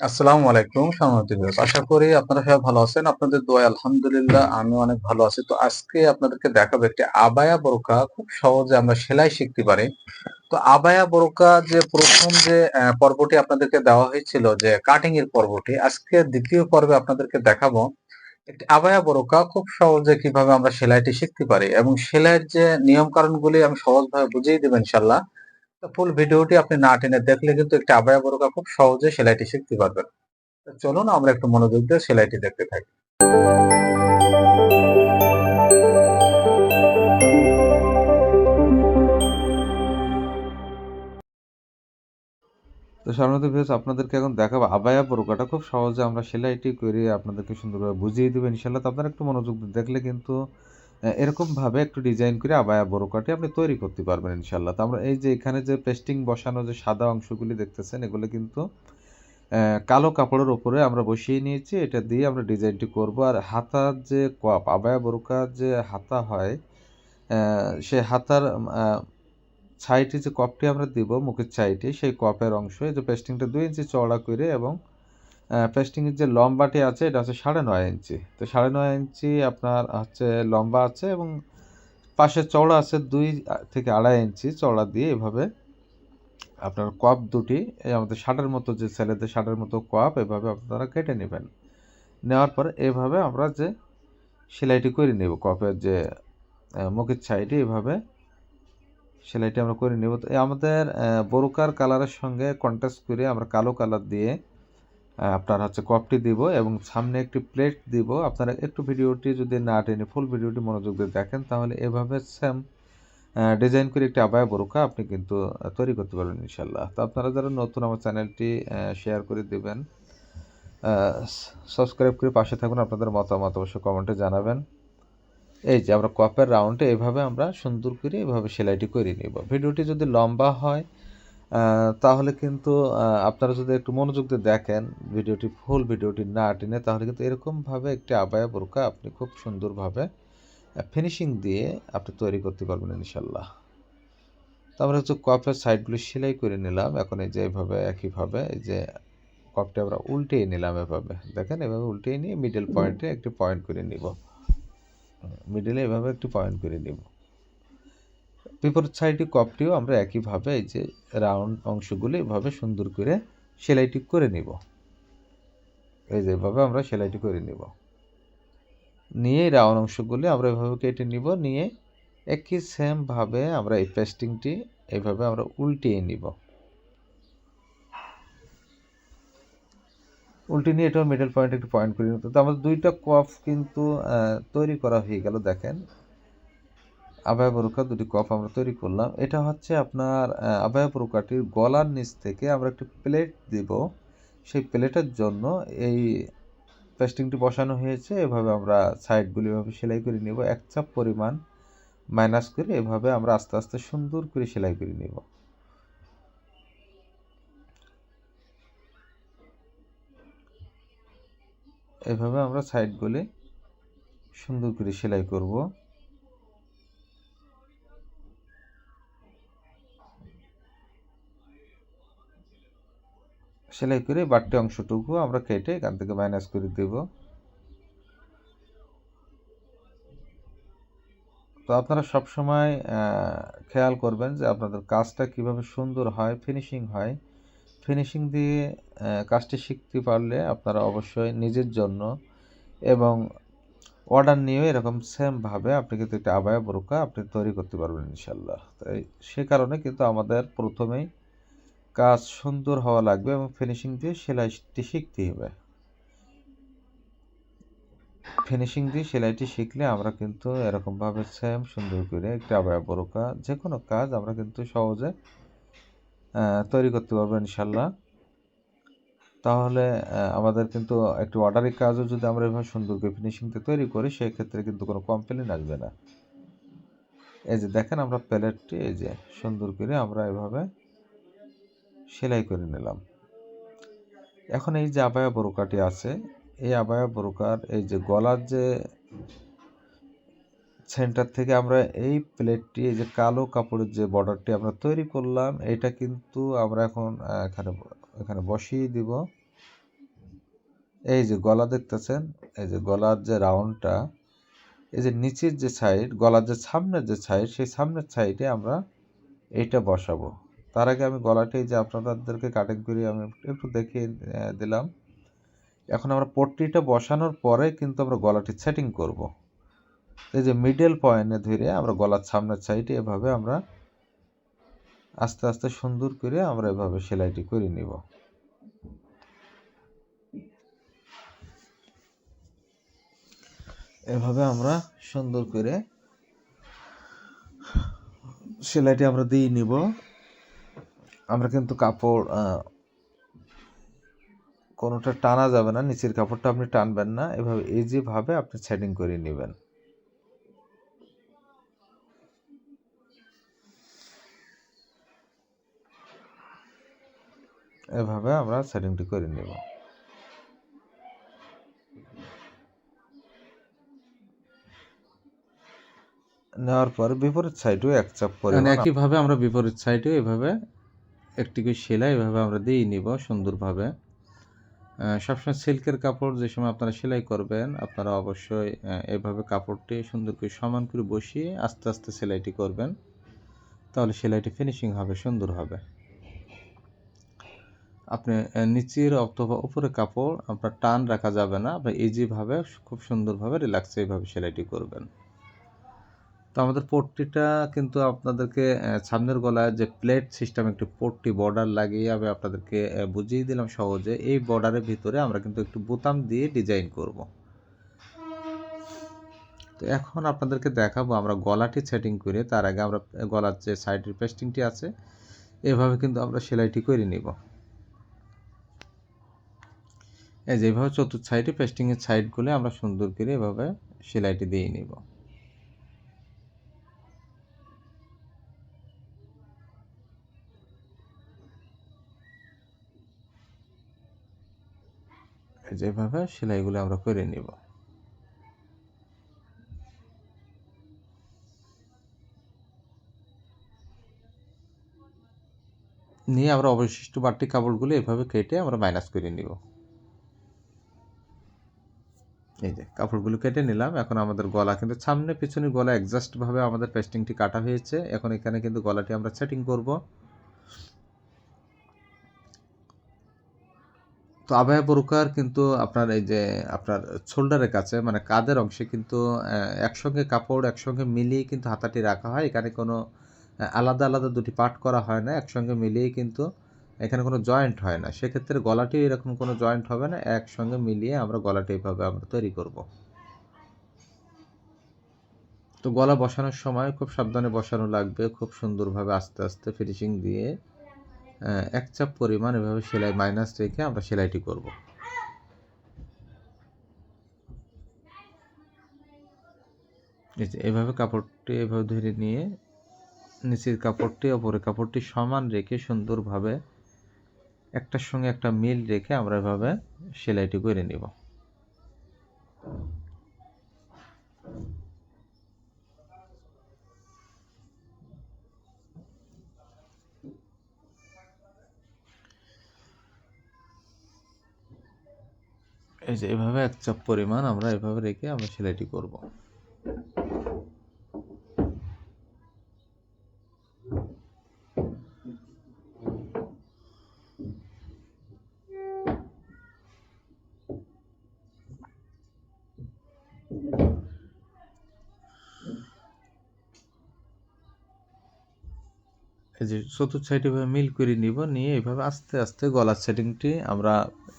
আসসালামু আলাইকুম, সম্মানিত ভিউয়ার্স। আশা করি আপনারা সবাই ভালো আছেন। আপনাদের দোয়ায় আলহামদুলিল্লাহ, আমি অনেক ভালো আছি। তো আজকে আপনাদেরকে দেখাবো একটি আবায়া বোরকা। খুব সহজে আমরা সেলাই শিখতে পারি। তো আবায়া বোরকা যে প্রথম যে পর্বটি আপনাদেরকে দেওয়া হয়েছিল, যে কাটিং এর পর্বটি, আজকে দ্বিতীয় পর্বে আপনাদেরকে দেখাবো একটি আবায়া বোরকা, খুব সহজে কীভাবে আমরা সেলাইটি শিখতে পারি। এবং সেলাইয়ের যে নিয়ম কারণগুলি আমি সহজভাবে বুঝিয়ে দেবো ইনশাল্লাহ তো ফুল ভিডিওটি আপনি না টেনে দেখলে কিন্তু একটি আবায়া বোরকা খুব সহজে সেলাইটি শিখতে পারবেন। চলুন আমরা একটু মনোযোগ দিয়ে সেলাইটি দেখতে থাকি। তো সাধারণত ভিউস আপনাদেরকে এখন দেখাবো আবায়া বোরকাটা খুব সহজে আমরা সেলাইটি করে আপনাদেরকে সুন্দরভাবে বুঝিয়ে দেবো ইনশাল্লাহ তো আপনারা একটু মনোযোগ দেখলে কিন্তু এরকমভাবে একটু ডিজাইন করে আবায়া বোরকাটি আপনি তৈরি করতে পারবেন ইনশাল্লাহ তো আমরা এই যে এখানে যে পেস্টিং বসানো যে সাদা অংশগুলি দেখতেছেন, এগুলো কিন্তু কালো কাপড়ের উপরে আমরা বসিয়ে নিয়েছি। এটা দিয়ে আমরা ডিজাইনটি করব। আর হাতার যে কপ আবায়া বোরকার যে হাতা হয় সে হাতার সাইডে যে কপটি আমরা দিব, মুখের সাইডে সেই কপের অংশ, এই যে পেস্টিংটা দুই ইঞ্চি চওড়া করে এবং পেস্টিংয়ের যে লম্বাটি আছে, এটা হচ্ছে সাড়ে নয় ইঞ্চি। তো সাড়ে নয় ইঞ্চি আপনার হচ্ছে লম্বা আছে এবং পাশে চওড়া আছে দুই থেকে আড়াই ইঞ্চি। চওড়া দিয়ে এভাবে আপনার কপ দুটি, এই আমাদের শার্টের মতো যে ছেলেদের শার্টের মতো কপ এভাবে আপনারা কেটে নেবেন। নেওয়ার পরে এভাবে আমরা যে সেলাইটি করে নেব কপের যে মুখের ছাইটি, এভাবে সেলাইটি আমরা করে নেব। তো আমাদের বোরকার কালারের সঙ্গে কন্ট্রাস্ট করে আমরা কালো কালার দিয়ে আপনার হচ্ছে কপটি দিব এবং সামনে একটি প্লেট দিব। আপনারা একটু ভিডিওটি যদি না টেনে ফুল ভিডিওটি মনোযোগ দিয়ে দেখেন, তাহলে এভাবে সেম ডিজাইন করে একটি আবায়া বোরকা আপনি কিন্তু তৈরি করতে পারবেন ইনশাল্লাহ তো আপনারা যারা নতুন আমার চ্যানেলটি শেয়ার করে দেবেন সাবস্ক্রাইব করে পাশে থাকুন, আপনাদের মতামত অবশ্যই কমেন্টে জানাবেন। এই যে আমরা কপের রাউন্ডে এভাবে আমরা সুন্দর করে এভাবে সেলাইটি করে নিব। ভিডিওটি যদি লম্বা হয় তাহলে কিন্তু আপনারা যদি একটু মনোযোগ দিয়ে দেখেন ভিডিওটি, ফুল ভিডিওটি না টেনে, তাহলে কিন্তু এরকমভাবে একটি আবায়া বোরকা আপনি খুব সুন্দরভাবে ফিনিশিং দিয়ে আপনি তৈরি করতে পারবেন ইনশাল্লাহ তো আমরা হচ্ছে কপের সাইডগুলো সেলাই করে নিলাম। এখন এই যে এইভাবে একইভাবে, এই যে কপটা আমরা উল্টিয়ে নিলাম এভাবে। দেখেন, এভাবে উল্টিয়ে নিয়ে মিডল পয়েন্টে একটি পয়েন্ট করে নিব। মিডলে এভাবে একটি পয়েন্ট করে নিব। বিপরীত সাইডে কপটিও আমরা একইভাবে এই যে রাউন্ড অংশগুলো এভাবে সুন্দর করে সেলাইটি করে নিব। এই যে এভাবে আমরা সেলাইটি করে নিব। নিয়ে রাউন্ড অংশগুলি আমরা এভাবে কেটে নিব। নিয়ে একই সেমভাবে আমরা এই পেস্টিংটি এইভাবে আমরা উল্টিয়ে নিব। উল্টে নিয়ে এটাও মিডল পয়েন্ট একটু পয়েন্ট করে নিতে তো আমাদের দুইটা কফ কিন্তু তৈরি করা হয়ে গেল দেখেন। আবায়া পরুকা দুটি কফ আমরা তৈরি করলাম। এটা হচ্ছে আপনার আবায়া পরুকাটির গলার নিচ থেকে আমরা একটি প্লেট দিব। সেই প্লেটের জন্য এই পেস্টিংটি বসানো হয়েছে। এভাবে আমরা সাইডগুলি এভাবে সেলাই করে নিব। এক চাপ পরিমাণ মাইনাস করে এভাবে আমরা আস্তে আস্তে সুন্দর করে সেলাই করে নিব। এভাবে আমরা সাইডগুলি সুন্দর করে সেলাই করব। সেলাই করে বাড়তি অংশটুকু আমরা কেটে এখান থেকে মাইনাস করে দেব। তো আপনারা সব সময় খেয়াল করবেন যে আপনাদের কাজটা কীভাবে সুন্দর হয় ফিনিশিং হয়। ফিনিশিং দিয়ে কাজটি শিখতে পারলে আপনারা অবশ্যই নিজের জন্য এবং অর্ডার নিয়েও এরকম সেমভাবে আপনি কিন্তু একটা আবায়া বোরকা আপনি তৈরি করতে পারবেন ইনশাল্লাহ তাই সে কারণে কিন্তু আমাদের প্রথমেই কাজ সুন্দর হওয়া লাগবে এবং ফিনিশিং দিয়ে সেলাইটি শিখতে হবে। ফিনিশিং দিয়ে সেলাইটি শিখলে আমরা কিন্তু এরকমভাবে সেম সুন্দর করে একটা বোরকা যে কোনো কাজ আমরা কিন্তু সহজে তৈরি করতে পারব ইনশাল্লাহ তাহলে আমাদের কিন্তু একটু অর্ডারি কাজও যদি আমরা এভাবে সুন্দর করে ফিনিশিংতে তৈরি করি, সেক্ষেত্রে কিন্তু কোনো কমপ্লেন আসবে না। এই যে দেখেন আমরা প্লেটটি এই যে সুন্দর করে আমরা এভাবে সেলাই করে নিলাম। এখন এই যে আবায়া বোরকাটি আছে, এই আবায়া বোরকার এই যে গলার যে সেন্টার থেকে আমরা এই প্লেটটি এই যে কালো কাপড়ের যে বর্ডারটি আমরা তৈরি করলাম, এটা কিন্তু আমরা এখন এখানে এখানে বসিয়ে দিব। এই যে গলা দেখতেছেন, এই যে গলার যে রাউন্ডটা এই যে নিচের যে সাইড গলার যে সামনের যে সাইড সেই সামনের সাইডে আমরা এইটা বসাবো। তার আগে আমি গলাটি যে আপনাদেরকে কাটিং করি, আমি একটু দেখিয়ে দিলাম। এখন আমরা পট্টিটা বসানোর পরে কিন্তু আমরা গলাটি সেটিং করব। এই যে মিডল পয়েন্টে ধরে আমরা গলার সামনের সাইডে এভাবে আমরা আস্তে আস্তে সুন্দর করে আমরা এভাবে সেলাইটি করে নিব। এভাবে আমরা সুন্দর করে সেলাইটি আমরা দিয়ে নিব। আমরা কিন্তু কাপড় কোনোটা টানা যাবে না, নিচের কাপড়টা আপনি টানবেন না। এভাবে এই যেভাবে আপনি সেটিং করে নেবেন। এভাবে আমরা সেটিংটি করে নেব। নেওয়ার পর বিপরীত সাইডেও এক চাপ মানে পরিমাণ একইভাবে আমরা বিপরীত সাইডে এভাবে একটি করে সেলাই এভাবে আমরা দিয়ে নিব সুন্দরভাবে। সবসময় সিল্কের কাপড় যে সময় আপনারা সেলাই করবেন, আপনারা অবশ্যই এভাবে কাপড়টি সুন্দর করে সমান করে বসিয়ে আস্তে আস্তে সেলাইটি করবেন। তাহলে সেলাইটি ফিনিশিং হবে, সুন্দর হবে। আপনি নিচের অথবা উপরে কাপড় আপনার টান রাখা যাবে না, আপনি ইজিভাবে খুব সুন্দরভাবে রিল্যাক্সে এইভাবে সেলাইটি করবেন। তো আমাদের পট্টিটা কিন্তু আপনাদেরকে সামনের গলায় যে প্লেট সিস্টেম একটি পট্টি বর্ডার লাগিয়ে আমি আপনাদেরকে বুঝিয়ে দিলাম সহজে। এই বর্ডারের ভিতরে আমরা কিন্তু একটু বোতাম দিয়ে ডিজাইন করব। তো এখন আপনাদেরকে দেখাবো আমরা গলাটি সেটিং করে, তার আগে আমরা গলার যে সাইডের পেস্টিংটি আছে, এভাবে কিন্তু আমরা সেলাইটি করে নিব। এই যেভাবে চতুর্থ সাইডে পেস্টিংয়ের সাইডগুলো আমরা সুন্দর করে এভাবে সেলাইটি দিয়ে নিব। যেভাবে সেলাইগুলো আমরা করে নিব। নিয়ে আমরা অবশিষ্ট বাড়তি কাপড়গুলো এভাবে কেটে আমরা মাইনাস করে নিব। এই যে কাপড়গুলো কেটে নিলাম। এখন আমাদের গলা কিন্তু সামনে পিছনে গলা অ্যাডজাস্ট ভাবে আমাদের পেস্টিংটি কাটা হয়েছে। এখন এখানে কিন্তু গলাটি আমরা সেটিং করব। তো আবায়া বোরকার কিন্তু আপনার এই যে আপনার শোল্ডারের কাছে মানে কাঁধের অংশে কিন্তু একসঙ্গে কাপড় একসঙ্গে মিলিয়ে কিন্তু হাতাটি রাখা হয়। এখানে কোনো আলাদা আলাদা দুটি পার্ট করা হয় না, একসঙ্গে মিলিয়ে কিন্তু এখানে কোনো জয়েন্ট হয় না। সেক্ষেত্রে গলাটি এরকম কোনো জয়েন্ট হবে না, একসঙ্গে মিলিয়ে আমরা গলাটি এইভাবে আমরা তৈরি করব। তো গলা বসানোর সময় খুব সাবধানে বসানো লাগবে, খুব সুন্দরভাবে আস্তে আস্তে ফিনিশিং দিয়ে। এক চাপ পরিমাণ এভাবে সেলাই মাইনাস রেখে আমরা সেলাইটি করব। এভাবে কাপড়টি এভাবে ধরে নিয়ে নিচের কাপড়টি, ওপরের কাপড়টি সমান রেখে সুন্দরভাবে একটার সঙ্গে একটা মিল রেখে আমরা এভাবে সেলাইটি করে নিব। এই যে এভাবে এক চাপ পরিমাণ আমরা এভাবে রেখে আমরা সেলাইটি করব। এই যে চতুর্থ সাইড এভাবে মিল করে নিব, নিয়ে এভাবে আস্তে আস্তে গলার সেটিংটি আমরা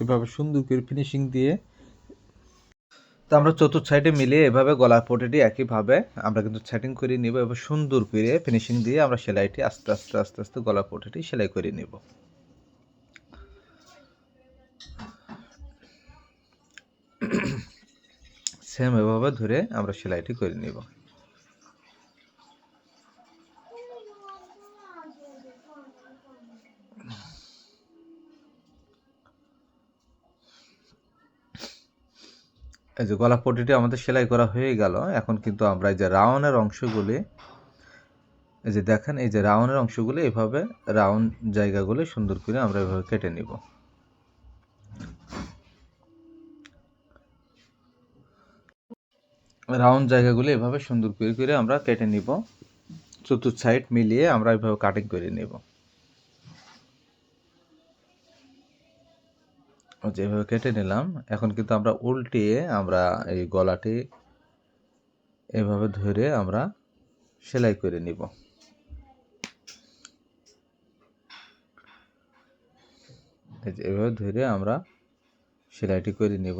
এভাবে সুন্দর করে ফিনিশিং দিয়ে তো আমরা চতুর্থ সাইডে মিলিয়ে এভাবে গলার পটিটি একইভাবে আমরা কিন্তু সেটিং করে নিব এবার সুন্দর করে ফিনিশিং দিয়ে আমরা সেলাইটি আস্তে আস্তে আস্তে আস্তে গলার পটিটি সেলাই করে নিব। সেম এভাবে ধরে আমরা সেলাইটি করে নিব। এই যে গলা পটিটি আমাদের সেলাই করা হয়ে গেল। এখন কিন্তু আমরা এই যে রাউনের অংশগুলি, এই যে দেখেন, এই যে রাউনের অংশগুলি এভাবে রাউন্ড জায়গাগুলি সুন্দর করে আমরা এভাবে কেটে নিব। রাউন্ড জায়গাগুলি এভাবে সুন্দর করে করে আমরা কেটে নিব। চতুর্থ সাইড মিলিয়ে আমরা এভাবে কাটিং করে নেব। যেভাবে কেটে নিলাম, এখন কিন্তু আমরা উল্টিয়ে আমরা এই গলাটি এভাবে ধরে আমরা সেলাই করে নিব। এভাবে ধরে আমরা সেলাইটি করে নিব।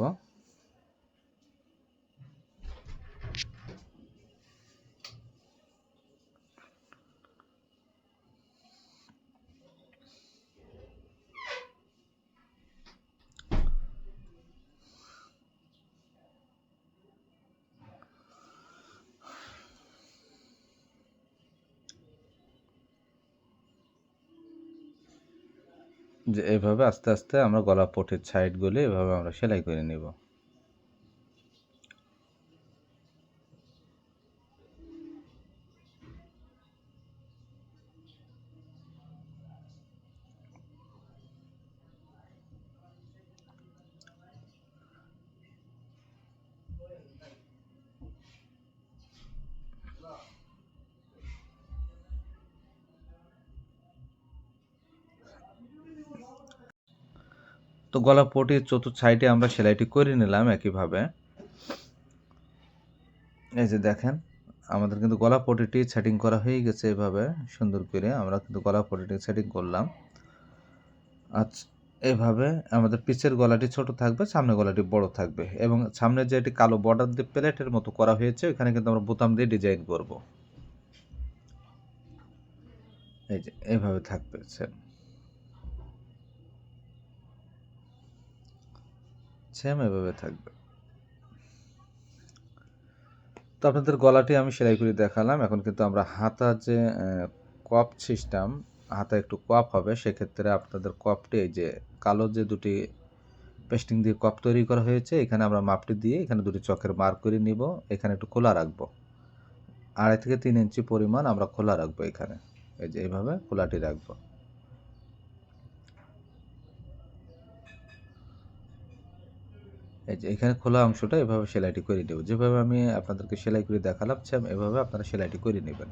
যে এভাবে আস্তে আস্তে আমরা গলা পটের সাইডগুলি এভাবে আমরা সেলাই করে নিব। গলা পটির চতুর্থ সাইডে আমরা সেলাইটি করে নিলাম একইভাবে। এই যে দেখেন, আমাদের কিন্তু গলা পটিটি সেটিং করা হয়ে গেছে এভাবে, সুন্দর করে আমরা কিন্তু গলা পটিটি সেটিং করলাম। আচ্ছা এভাবে আমাদের পিছের গলাটি ছোট থাকবে, সামনের গলাটি বড় থাকবে এবং সামনে যে এটি কালো বর্ডার দিয়ে প্লেটের মতো করা হয়েছে ওখানে কিন্তু আমরা বোতাম দিয়ে ডিজাইন করব। এই যে এভাবে থাকবে সেম এভাবে থাকবে। তো আপনাদের গলাটি আমি সেলাই করে দেখালাম। এখন কিন্তু আমরা হাতা যে কপ সিস্টেম হাতা একটু কপ হবে, সেক্ষেত্রে আপনাদের কপটি এই যে কালো যে দুটি পেস্টিং দিয়ে কপ তৈরি করা হয়েছে, এখানে আমরা মাপটি দিয়ে এখানে দুটি চকের মার্ক করে নিব। এখানে একটু খোলা রাখব। আড়াই থেকে তিন ইঞ্চি পরিমাণ আমরা খোলা রাখব এখানে। এই যে এইভাবে খোলাটি রাখব। এই যে এখানে খোলা অংশটা এভাবে সেলাইটি করে দেবো যেভাবে আমি আপনাদেরকে সেলাই করে দেখালাম সেম এভাবে আপনারা সেলাইটি করে নেবেন।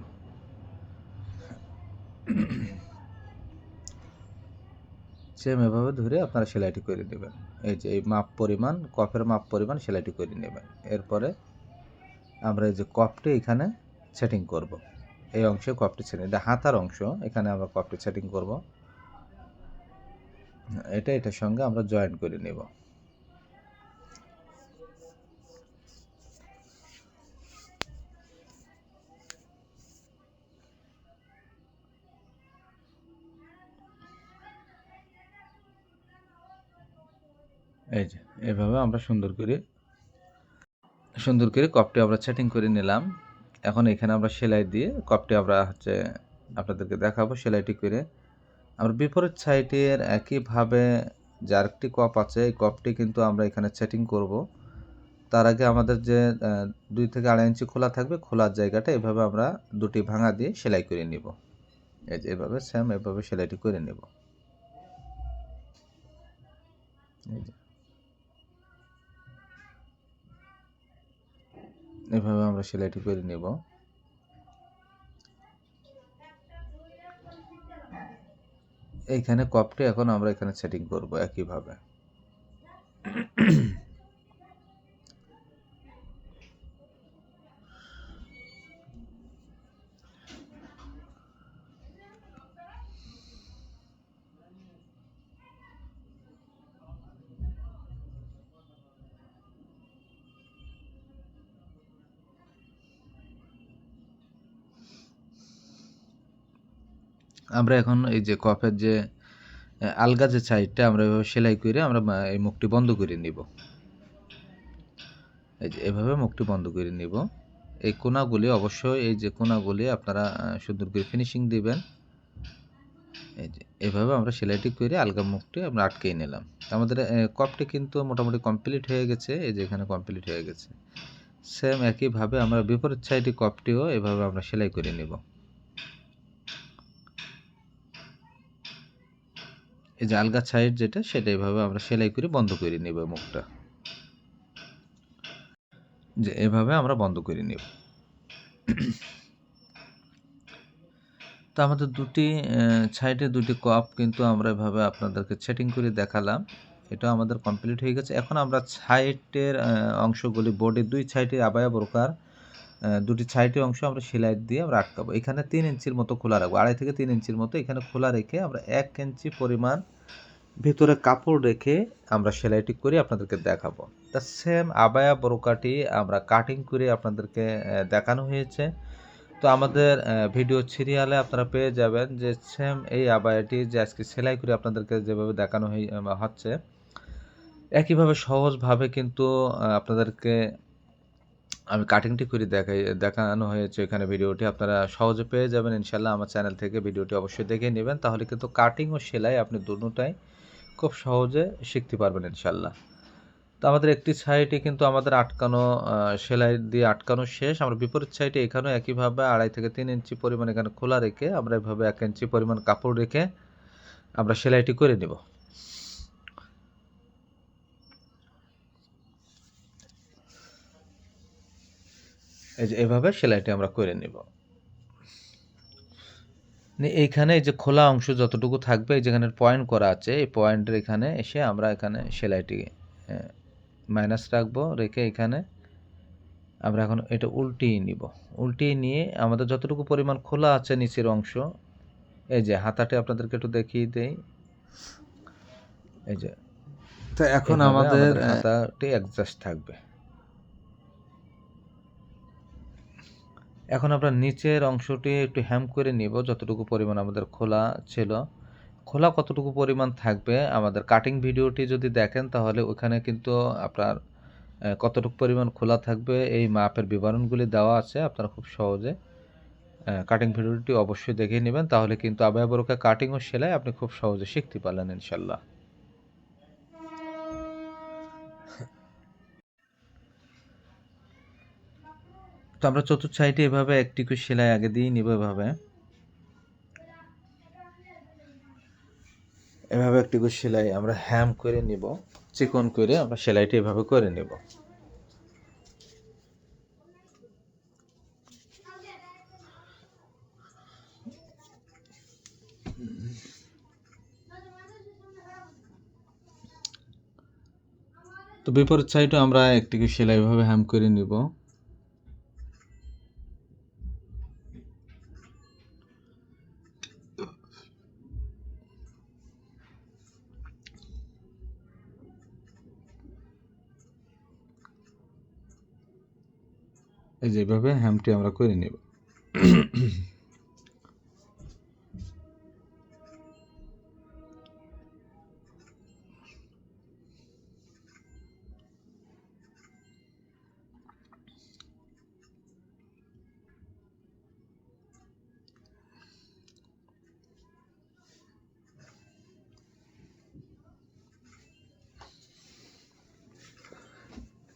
সেম এভাবে ধরে আপনারা সেলাইটি করে নেবেন। এই যে এই মাপ পরিমাণ, কফের মাপ পরিমাণ সেলাইটি করে নেবেন। এরপরে আমরা এই যে কপটি এখানে সেটিং করব। এই অংশে কপটি সেটিং এটা হাতার অংশ, এখানে আমরা কপটি সেটিং করব। এটা, এটার সঙ্গে আমরা জয়েন করে নেব। এই যে, এভাবে আমরা সুন্দর করে সুন্দর করে কপটি আমরা সেটিং করে নিলাম। এখন এখানে আমরা সেলাই দিয়ে কপটি আমরা হচ্ছে আপনাদেরকে দেখাবো সেলাইটি করে। আমরা বিপরীত সাইডের একইভাবে যে আরেকটি কপ আছে, এই কপটি কিন্তু আমরা এখানে সেটিং করব। তার আগে আমাদের যে দুই থেকে আড়াই ইঞ্চি খোলা থাকবে, খোলার জায়গাটা এভাবে আমরা দুটি ভাঙা দিয়ে সেলাই করে নিব। এই যে, এভাবে সেম এভাবে সেলাইটি করে নেব। এই যে এভাবে আমরা সেলাইটি করে নেব। এইখানে কপটি এখন আমরা এখানে সেটিং করব একইভাবে। আমরা এখন এই যে কফের যে আলগা যে সাইডটা আমরা এভাবে সেলাই করে আমরা এই মুখটি বন্ধ করে নিব। এই যে এভাবে মুখটি বন্ধ করে নিব। এই কোনাগুলি, অবশ্যই এই যে কোনাগুলি আপনারা সুন্দর করে ফিনিশিং দিবেন। এই যে এভাবে আমরা সেলাইটি করে আলগা মুখটি আমরা আটকেই নিলাম। আমাদের কপটি কিন্তু মোটামুটি কমপ্লিট হয়ে গেছে। এই যে এখানে কমপ্লিট হয়ে গেছে। সেম একইভাবে আমরা বিপরীত সাইডে কপটিও এভাবে আমরা সেলাই করে নিব। এই যে আলগা সাইড যেটা সেটা এভাবে আমরা সেলাই করে বন্ধ করে নেব মুখটা। যে এভাবে আমরা বন্ধ করে নেব। তো আমাদের দুটি সাইডে দুটি কপ কিন্তু আমরা এভাবে আপনাদেরকে সেটিং করে দেখালাম। এটা আমাদের কমপ্লিট হয়ে গেছে। এখন আমরা সাইডের অংশগুলি বোর্ডের দুই সাইডে আবায়া বোরকার আহ, দুটি ছাইটি অংশ আমরা সেলাই দিয়ে আমরা আটকাবো। এখানে তিন ইঞ্চির মতো খোলা রাখব। আড়াই থেকে তিন ইঞ্চির মতো এখানে খোলা রেখে আমরা এক ইঞ্চি পরিমাণ ভিতরে কাপড় রেখে আমরা সেলাইটি করে, আপনাদেরকে দেখাবো। তা সেম আবায়া বোরকাটি আমরা কাটিং করে আপনাদেরকে দেখানো হয়েছে। তো আমাদের ভিডিও সিরিয়ালে আপনারা পেয়ে যাবেন যে সেম এই আবায়াটি যে আজকে সেলাই করে আপনাদেরকে যেভাবে দেখানো হচ্ছে, একইভাবে সহজভাবে কিন্তু আপনাদেরকে আমি কাটিংটি করে দেখাই, দেখানো হয়েছে এখানে ভিডিওটি। আপনারা সহজে পেয়ে যাবেন, ইনশাল্লাহ আমার চ্যানেল থেকে ভিডিওটি অবশ্যই দেখে নেবেন। তাহলে কিন্তু কাটিং ও সেলাই আপনি দুটোটাই খুব সহজে শিখতে পারবেন, ইনশাল্লাহ। তো আমাদের একটি সাইডে কিন্তু আমাদের আটকানো সেলাই দিয়ে আটকানো শেষ। আমরা বিপরীত সাইডে এখানেও একইভাবে আড়াই থেকে তিন ইঞ্চি পরিমাণ এখানে খোলা রেখে আমরা এভাবে এক ইঞ্চি পরিমাণ কাপড় রেখে আমরা সেলাইটি করে নেব। এই যে এভাবে সেলাইটি আমরা করে নেব। এইখানে এই যে খোলা অংশ যতটুকু থাকবে এই যেখানে পয়েন্ট করা আছে এই পয়েন্টের এখানে এসে আমরা এখানে সেলাইটি মাইনাস রাখব রেখে এখানে আমরা এখন এটা উল্টিয়ে নিব। উল্টিয়ে নিয়ে আমাদের যতটুকু পরিমাণ খোলা আছে নিচের অংশ এই যে হাতাটি আপনাদেরকে একটু দেখিয়ে দেই। এই যে তো এখন আমাদের হাতাটি অ্যাডজাস্ট থাকবে। এখন আমরা নিচের অংশটি একটু হ্যাম করে নিব, যতটুকু পরিমাণ আমাদের খোলা ছিল। খোলা কতটুকু পরিমাণ থাকবে? আমাদের কাটিং ভিডিওটি যদি দেখেন, তাহলে ওখানে কিন্তু আপনার কতটুকু পরিমাণ খোলা থাকবে এই মাপের বিবরণগুলি দেওয়া আছে আপনারা খুব সহজে। কাটিং ভিডিওটি অবশ্যই দেখে নেবেন, তাহলে কিন্তু বরকা কাটিং ও সেলাই আপনি খুব সহজে শিখতে পারলেন ইনশাল্লাহ তো আমরা চতুর্থ সাইডে এভাবে একটি করে সেলাই আগে দিয়ে নিব এভাবে। এভাবে একটি করে সেলাই আমরা হ্যাম করে নিব, চিকন করে আমরা সেলাইটি এভাবে করে নিব। তো বিপরীত সাইডে আমরা একটি সেলাই এভাবে হ্যাম করে নিব। এই যে হ্যামটি আমরা করে নেব।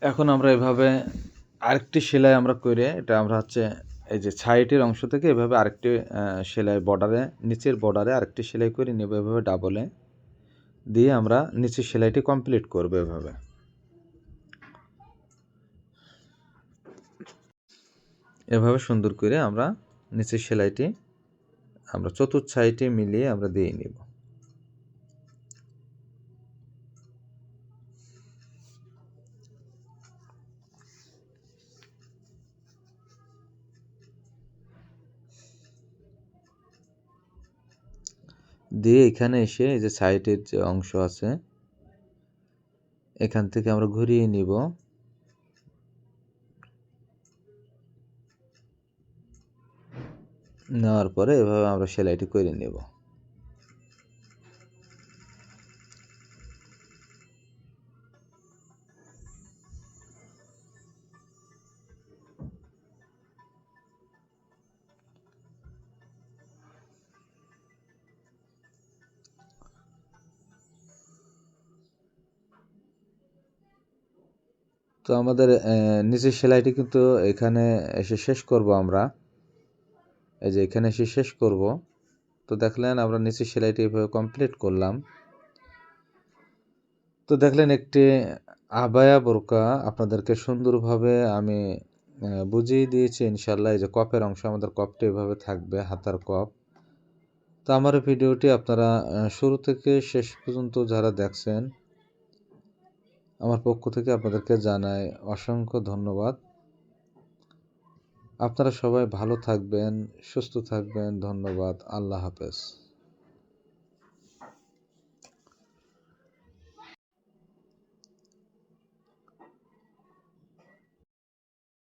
এখন আমরা এভাবে আরেকটি সেলাই আমরা করে, এটা আমরা হচ্ছে এই যে সাইডের অংশ থেকে এভাবে আরেকটি সেলাই বর্ডারে, নিচের বর্ডারে আরেকটি সেলাই করে নেব এভাবে ডাবলে দিয়ে আমরা নিচের সেলাইটি কমপ্লিট করব এভাবে। এভাবে সুন্দর করে আমরা নিচের সেলাইটি, আমরা চতুর্থ সাইডে মিলিয়ে আমরা দিয়ে নিব। দিয়ে এখানে এসে এই যে সাইডের যে অংশ আছে, এখান থেকে আমরা ঘুরিয়ে নিব। নেওয়ার পরে এভাবে আমরা সেলাইটি করে নেব। তো আমাদের নিচের সেলাইটি কিন্তু এখানে এসে শেষ করব আমরা। এই যে এখানে এসে শেষ করব। তো দেখলেন আমরা নিচের সেলাইটি এভাবে কমপ্লিট করলাম। তো দেখলেন একটি আবায়া বোরকা আপনাদেরকে সুন্দরভাবে আমি বুঝিয়ে দিয়েছি ইনশাল্লাহ এই যে কপের অংশ, আমাদের কপটি এভাবে থাকবে, হাতার কপ। তো আমার ভিডিওটি আপনারা শুরু থেকে শেষ পর্যন্ত যারা দেখছেন আমার পক্ষ থেকে আপনাদেরকে জানাই অসংখ্য ধন্যবাদ। আপনারা সবাই ভালো থাকবেন, সুস্থ থাকবেন। ধন্যবাদ। আল্লাহ হাফেজ।